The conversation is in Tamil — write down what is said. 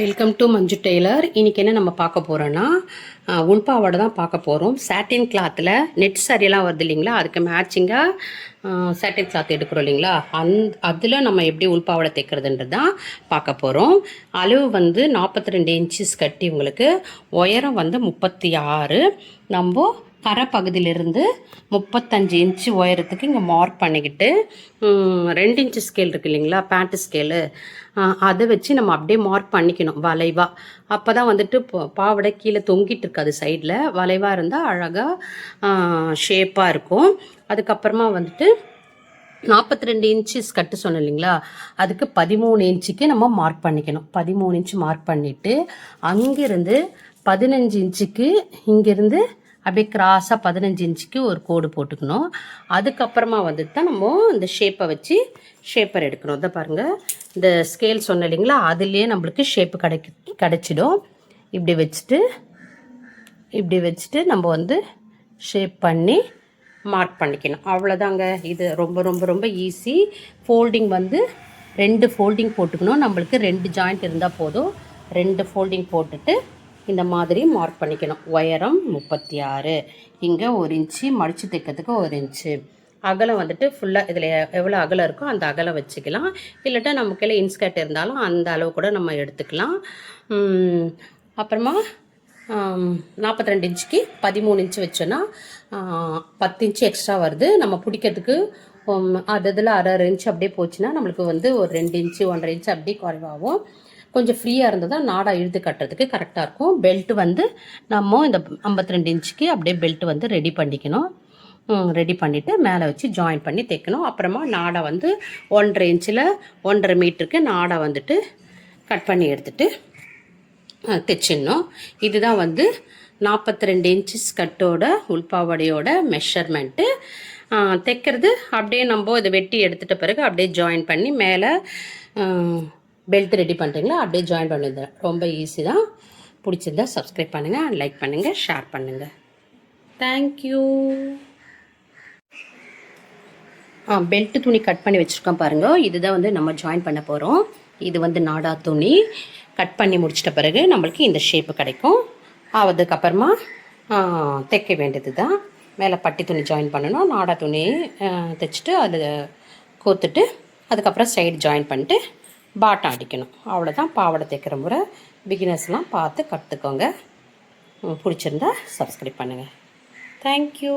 வெல்கம் டு மஞ்சு டெய்லர் இன்றைக்கி என்ன நம்ம பார்க்க போகிறோன்னா உள்பாவோட தான் பார்க்க போகிறோம் சாட்டின் கிளாத்தில் நெட் சாரியெல்லாம் வருது இல்லைங்களா? அதுக்கு மேட்சிங்காக சாட்டின் கிளாத் எடுக்கிறோம் இல்லைங்களா? அந் அதில் நம்ம எப்படி உள்பாவோட தைக்கிறதுன்றது தான் பார்க்க போகிறோம் அளவு வந்து நாற்பத்தி ரெண்டு இன்ச்சஸ் கட்டி உங்களுக்கு உயரம் வந்து முப்பத்தி ஆறு. நம்ம கரை பகுதியிலிருந்து முப்பத்தஞ்சு இன்ச்சு உயரத்துக்கு இங்கே மார்க் பண்ணிக்கிட்டு ரெண்டு இன்ச்சு ஸ்கேல் இருக்கு இல்லைங்களா? பேண்ட்டு ஸ்கேலு அதை வச்சு நம்ம அப்படியே மார்க் பண்ணிக்கணும் வளைவாக அப்போ தான் வந்துட்டு பாவடை பாவாடை கீழே தொங்கிட்டு இருக்காது சைடில் வளைவாக இருந்தால் அழகாக ஷேப்பாக இருக்கும். அதுக்கப்புறமா வந்துட்டு நாற்பத்தி ரெண்டு இன்ச்சு கட்டு சொன்னோம் இல்லைங்களா? அதுக்கு பதிமூணு இன்ச்சுக்கு நம்ம மார்க் பண்ணிக்கணும். பதிமூணு இன்ச்சு மார்க் பண்ணிவிட்டு அங்கேருந்து பதினஞ்சு இன்ச்சுக்கு இங்கேருந்து அப்படியே கிராஸாக பதினஞ்சு இன்ச்சுக்கு ஒரு கோடு போட்டுக்கணும். அதுக்கப்புறமா வந்துட்டு தான் நம்ம இந்த ஷேப்பை வச்சு ஷேப்பர் எடுக்கணும். இதை பாருங்கள் இந்த ஸ்கேல் சொன்ன இல்லைங்களா? அதுலேயே நம்மளுக்கு ஷேப்பு கிடைக்கு கிடைச்சிடும். இப்படி வச்சுட்டு இப்படி வச்சுட்டு நம்ம வந்து ஷேப் பண்ணி மார்க் பண்ணிக்கணும். அவ்வளோதாங்க. இது ரொம்ப ரொம்ப ரொம்ப ஈஸி ஃபோல்டிங் வந்து ரெண்டு ஃபோல்டிங் போட்டுக்கணும். நம்மளுக்கு ரெண்டு ஜாயிண்ட் இருந்தால் போதும். ரெண்டு ஃபோல்டிங் போட்டுட்டு இந்த மாதிரி மார்க் பண்ணிக்கணும். உயரம் முப்பத்தி ஆறு இங்கே ஒரு இன்ச்சு மடித்து தைக்கிறதுக்கு ஒரு இன்ச்சு அகலம் வந்துட்டு ஃபுல்லாக இதில் எவ்வளோ அகலம் இருக்கோ அந்த அகலம் வச்சுக்கலாம். இல்லாட்டா நம்ம கையில் இன்ஸ்கர்ட் இருந்தாலும் அந்த அளவு கூட நம்ம எடுத்துக்கலாம். அப்புறமா நாற்பத்தி ரெண்டு இன்ச்சுக்கு பதிமூணு இன்ச்சு வச்சோன்னா பத்து இன்ச்சு எக்ஸ்ட்ரா வருது. நம்ம பிடிக்கிறதுக்கு அது இதில் அரை அரை இன்ச்சு அப்படியே போச்சுன்னா நம்மளுக்கு வந்து ஒரு ரெண்டு இன்ச்சு ஒன்றரை இன்ச்சு அப்படியே குறைவாகும். கொஞ்சம் ஃப்ரீயாக இருந்ததா நாடா இழுத்து கட்டுறதுக்கு கரெக்டாக இருக்கும். பெல்ட் வந்து நம்ம இந்த ஐம்பத்தி ரெண்டு இன்ச்சுக்கு அப்படியே பெல்ட் வந்து ரெடி பண்ணிக்கணும். ரெடி பண்ணிவிட்டு மேலே வச்சு ஜாயின் பண்ணி தைக்கணும். அப்புறமா நாடை வந்து ஒன்றரை இன்ச்சில் ஒன்றரை மீட்டருக்கு நாடை வந்துட்டு கட் பண்ணி எடுத்துட்டு தைச்சிடணும். இதுதான் வந்து நாற்பத்தி ரெண்டு இன்ச்சஸ் கட்டோட உள்பாவாடையோட மெஷர்மெண்ட்டு தைக்கிறது அப்படியே நம்ம இதை வெட்டி எடுத்துகிட்ட பிறகு அப்படியே ஜாயின் பண்ணி மேலே பெல்ட் ரெடி பண்ணுறீங்களா அப்படியே ஜாயின் பண்ணிடுறேன் ரொம்ப ஈஸி தான். பிடிச்சிருந்தா சப்ஸ்கிரைப் பண்ணுங்கள் லைக் பண்ணுங்கள் ஷேர் பண்ணுங்கள் தேங்க்யூ ஆ பெல்ட் துணி கட் பண்ணி வச்சுருக்கோம் பாருங்கள் இதுதான் வந்து நம்ம ஜாயின் பண்ண போகிறோம் இது வந்து நாடா துணி. கட் பண்ணி முடிச்சிட்ட பிறகு நம்மளுக்கு இந்த ஷேப்பு கிடைக்கும். அதுக்கப்புறமா தைக்க வேண்டியது தான் மேலே பட்டி துணி ஜாயின் பண்ணணும். நாடா துணி தைச்சிட்டு அது கோத்துட்டு அதுக்கப்புறம் சைடு ஜாயின் பண்ணிட்டு பாட்டம் அடிக்கணும். அவ்வளோதான் பாவாடை தைக்கிற முறை. பிகினர்ஸ்லாம் பார்த்து கற்றுக்கோங்க பிடிச்சிருந்தா சப்ஸ்கிரைப் பண்ணுங்கள் தேங்க்யூ